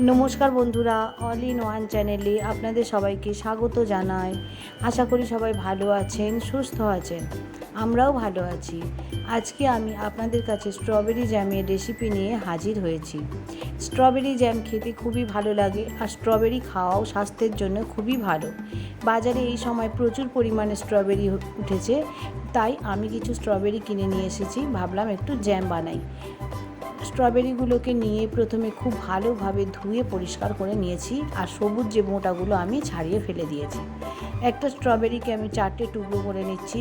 নমস্কার বন্ধুরা all in one চ্যানেলে আপনাদের সবাইকে স্বাগত জানাই। আশা করি সবাই ভালো আছেন, সুস্থ আছেন। আমরাও ভালো আছি। আজকে আমি আপনাদের কাছে স্ট্রবেরি জ্যামের রেসিপি নিয়ে হাজির হয়েছি। স্ট্রবেরি জ্যাম খেতে খুবই ভালো লাগে আর স্ট্রবেরি খাওয়াও স্বাস্থ্যের জন্য খুবই ভালো। বাজারে এই সময় প্রচুর পরিমাণে স্ট্রবেরি উঠেছে, তাই আমি কিছু স্ট্রবেরি কিনে নিয়ে এসেছি, ভাবলাম একটু জ্যাম বানাই। স্ট্রবেরিগুলোকে নিয়ে প্রথমে খুব ভালোভাবে ধুয়ে পরিষ্কার করে নিয়েছি আর সবুজ যে মোটাগুলো আমি ছাড়িয়ে ফেলে দিয়েছি। একটা স্ট্রবেরিকে আমি চারটে টুকরো করে নিচ্ছি।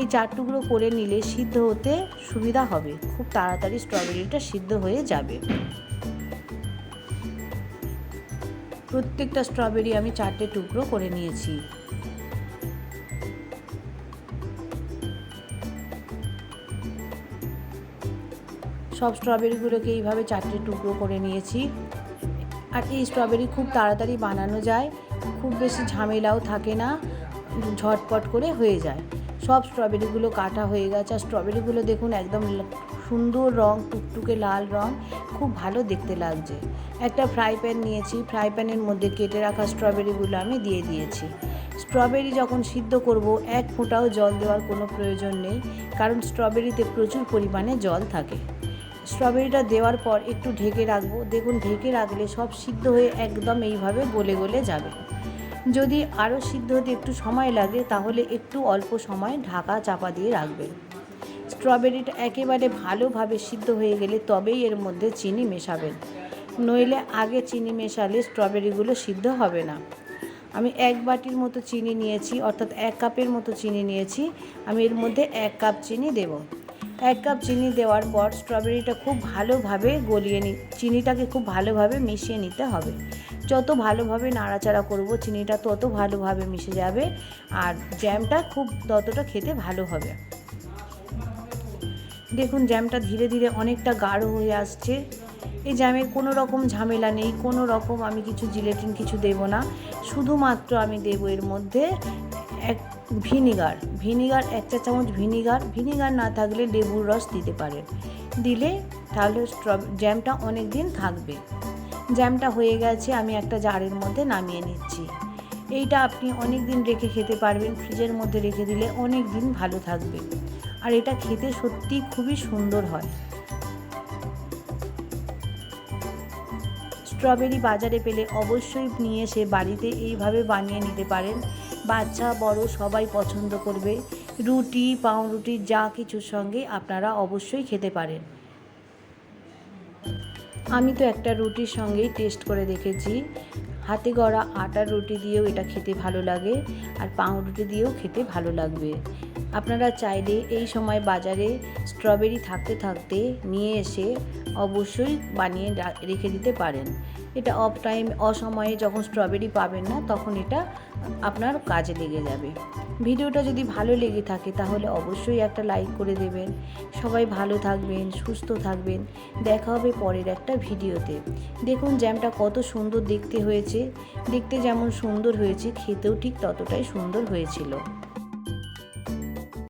এই চার টুকরো করে নিলে সিদ্ধ হতে সুবিধা হবে। খুব তাড়াতাড়ি স্ট্রবেরিটা সিদ্ধ হয়ে যাবে। প্রত্যেকটা স্ট্রবেরি আমি চারটে টুকরো করে নিয়েছি। সব স্ট্রবেরিগুলোকে এইভাবে চারটে টুকরো করে নিয়েছি। আর এই স্ট্রবেরি খুব তাড়াতাড়ি বানানো যায়, খুব বেশি ঝামেলাও থাকে না, ঝটপট করে হয়ে যায়। সব স্ট্রবেরিগুলো কাটা হয়ে গেছে, আর স্ট্রবেরিগুলো দেখুন একদম সুন্দর রং, টুকটুকে লাল রং, খুব ভালো দেখতে লাগছে। একটা ফ্রাই প্যান নিয়েছি, ফ্রাই প্যানের মধ্যে কেটে রাখা স্ট্রবেরিগুলো আমি দিয়ে দিয়েছি। স্ট্রবেরি যখন সিদ্ধ করব, এক ফোঁটাও জল দেওয়ার কোনো প্রয়োজন নেই, কারণ স্ট্রবেরিতে প্রচুর পরিমাণে জল থাকে। স্ট্রবেরিটা দেওয়ার পর একটু ঢেকে রাখব। দেখুন, ঢেকে রাখলে সব সিদ্ধ হয়ে একদম এইভাবে গলে গলে যাবে। যদি আরও সিদ্ধ হতে একটু সময় লাগে, তাহলে একটু অল্প সময় ঢাকা চাপা দিয়ে রাখবেন। স্ট্রবেরিটা একেবারে ভালোভাবে সিদ্ধ হয়ে গেলে তবেই এর মধ্যে চিনি মেশাবেন। নইলে আগে চিনি মেশালে স্ট্রবেরিগুলো সিদ্ধ হবে না। আমি এক বাটির মতো চিনি নিয়েছি, অর্থাৎ এক কাপের মতো চিনি নিয়েছি। আমি এর মধ্যে এক কাপ চিনি দেবো। এক কাপ চিনি দেওয়ার পর স্ট্রবেরিটা খুব ভালোভাবে গলিয়ে নি চিনিটাকে খুব ভালোভাবে মিশিয়ে নিতে হবে। যত ভালোভাবে নাড়াচাড়া করব, চিনিটা তত ভালোভাবে মিশে যাবে আর জ্যামটা খুব ততটা খেতে ভালো হবে। দেখুন জ্যামটা ধীরে ধীরে অনেকটা গাঢ় হয়ে আসছে। এই জ্যামের কোনো রকম ঝামেলা নেই, কোনো রকম আমি কিছু জিলেটিন কিছু দেব না। শুধুমাত্র আমি দেব এর মধ্যে এক ভিনিগার ভিনিগার এক চা চামচ ভিনিগার ভিনিগার না থাকলে লেবুর রস দিতে পারেন দিলে তাহলে জ্যামটা অনেক দিন থাকবে। জ্যামটা হয়ে গেছে, আমি একটা জারের মধ্যে নামিয়ে নিচ্ছি। এইটা আপনি অনেক দিন রেখে খেতে পারবেন, ফ্রিজের মধ্যে রেখে দিলে অনেক দিন ভালো থাকবে। আর এটা খেতে সত্যি খুবই সুন্দর হয়। স্ট্রবেরি বাজারে পেলে অবশ্যই নিয়ে এসে বাড়িতে এইভাবে বানিয়ে নিতে পারেন। বাচ্চা, বড় সবাই পছন্দ করবে। রুটি, পাউরুটি, যা কিছুর সঙ্গে আপনারা অবশ্যই খেতে পারেন। আমি তো একটা রুটির সঙ্গেই টেস্ট করে দেখেছি। হাতে গড়া আটার রুটি দিয়েও এটা খেতে ভালো লাগে আর পাউরুটি দিয়েও খেতে ভালো লাগবে। আপনারা চাইলে এই সময় বাজারে স্ট্রবেরি থাকতে থাকতে নিয়ে এসে অবশ্যই বানিয়ে রেখে দিতে পারেন। এটা অফ টাইম, অসময়ে যখন স্ট্রবেরি পাবেন না, তখন এটা আপনার কাজে লেগে যাবে। ভিডিওটা যদি ভালো লেগে থাকে, তাহলে অবশ্যই একটা লাইক করে দেবেন। সবাই ভালো থাকবেন, সুস্থ থাকবেন। দেখা হবে পরের একটা ভিডিওতে। দেখুন, জ্যামটা কত সুন্দর দেখতে হয়েছে। দেখতে যেমন সুন্দর হয়েছে খেতেও ঠিক ততটাই সুন্দর হয়েছিল।